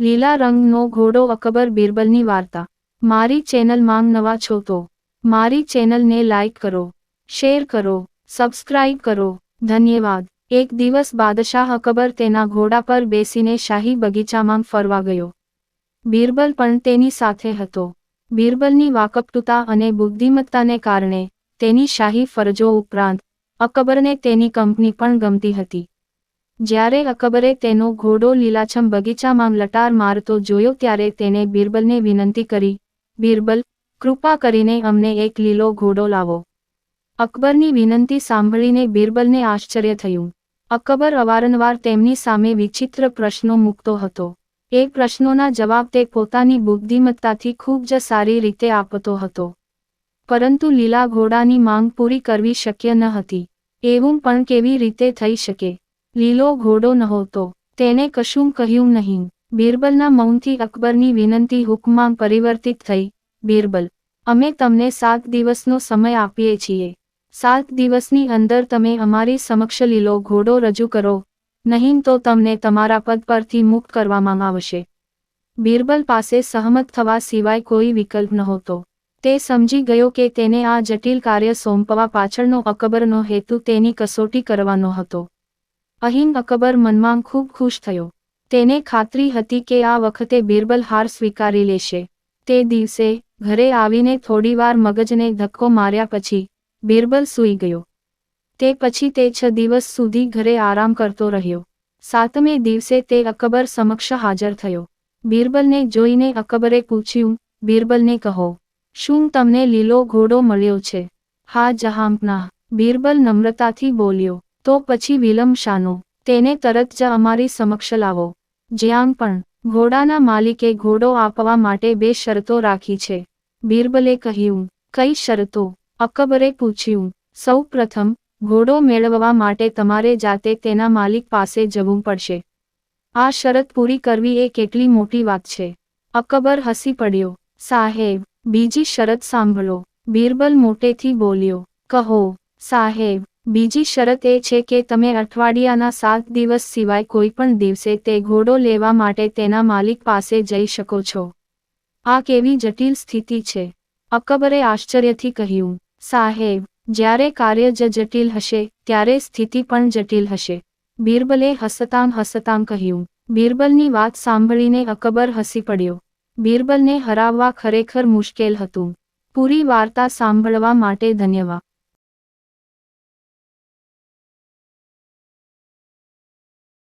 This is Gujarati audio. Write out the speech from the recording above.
લીલા રંગનો ઘોડો અકબર બિરબલની વાર્તા. મારી ચેનલ માંગ નવા છો તો મારી ચેનલને લાઇક કરો, શેર કરો, સબસ્ક્રાઇબ કરો. ધન્યવાદ. એક દિવસ બાદશાહ અકબર તેના ઘોડા પર બેસીને શાહી બગીચામાં ફરવા ગયો. બિરબલ પણ તેની સાથે હતો. બિરબલની વાકપટુતા અને બુદ્ધિમત્તાને કારણે તેની શાહી ફરજો ઉપરાંત અકબરને તેની કંપની પણ ગમતી હતી. જ્યારે અકબરે તેનો ઘોડો લીલાછમ બગીચામાં લટાર મારતો જોયો ત્યારે તેણે બિરબલને વિનંતી કરી, બિરબલ, કૃપા કરીને અમને એક લીલો ઘોડો લાવો. અકબરની વિનંતી સાંભળીને બિરબલને આશ્ચર્ય થયું. અકબર અવારનવાર તેમની સામે વિચિત્ર પ્રશ્નો મૂકતો હતો. એ પ્રશ્નોના જવાબ તે પોતાની બુદ્ધિમત્તાથી ખૂબ જ સારી રીતે આપતો હતો. પરંતુ લીલા ઘોડાની માંગ પૂરી કરવી શક્ય ન હતી. એવું પણ કેવી રીતે થઈ શકે? લીલો ઘોડો નહોતો. તેને કશું કહ્યું નહીં. બિરબલના મૌનથી અકબરની વિનંતી હુકમાં પરિવર્તિત થઈ. બિરબલ, અમે તમને સાત દિવસનો સમય આપીએ છીએ. સાત દિવસની અંદર તમે અમારી સમક્ષ લીલો ઘોડો રજૂ કરો. નહીં તો તમને તમારા પદ પરથી મુક્ત કરવામાં આવશે. બિરબલ પાસે સહમત થવા સિવાય કોઈ વિકલ્પ નહોતો. તે સમજી ગયો કે તેને આ જટિલ કાર્ય સોંપવા પાછળનો અકબરનો હેતુ તેની કસોટી કરવાનો હતો. અહીં અકબર મનમાં ખૂબ ખુશ થયો. તેને ખાતરી હતી કે આ વખતે બિરબલ હાર સ્વીકારી લેશે. તે દિવસે ઘરે આવીને થોડીવાર મગજને ધક્કો માર્યા પછી બિરબલ સૂઈ ગયો. તે પછી તે છ દિવસ સુધી ઘરે આરામ કરતો રહ્યો. સાતમે દિવસે તે અકબર સમક્ષ હાજર થયો. બિરબલને જોઈને અકબરે પૂછ્યું, બિરબલને કહો, શું તમને લીલો ઘોડો મળ્યો છે? હા જહાંપના બિરબલ નમ્રતાથી બોલ્યો. તો પછી વિલંબ શાનો. તેને તરત જ અમારી સમક્ષ લાવો. જ્યાં પણ ઘોડાના માલિકે ઘોડો આપવા માટે બે શરતો રાખી છે. બિરબલે કહ્યું, કઈ શરતો? અકબરે પૂછ્યું, સૌ પ્રથમ, ઘોડો મેળવવા માટે તમારે જાતે તેના માલિક પાસે જવું પડશે. આ શરત પૂરી કરવી એ કેટલી મોટી વાત છે. અકબર હસી પડ્યો, સાહેબ, બીજી શરત સાંભળો. બિરબલ મોટેથી બોલ્યો, કહો, સાહેબ બીજી શરત એ છે કે તમે અઠવાડિયાના સાત દિવસ સિવાય કોઈ પણ દિવસે તે ઘોડો લેવા માટે તેના માલિક પાસે જઈ શકો છો. આ કેવી જટિલ સ્થિતિ છે. અકબરે આશ્ચર્યથી કહ્યું, સાહેબ, જ્યારે કાર્ય જ જટિલ હશે, ત્યારે સ્થિતિ પણ જટિલ હશે. બિરબલે હસતામ હસતામ કહ્યું, બિરબલની વાત સાંભળીને અકબર હસી પડ્યો. બિરબલને હરાવવા ખરેખર મુશ્કેલ હતું. પૂરી વાર્તા સાંભળવા માટે ધન્યવાદ.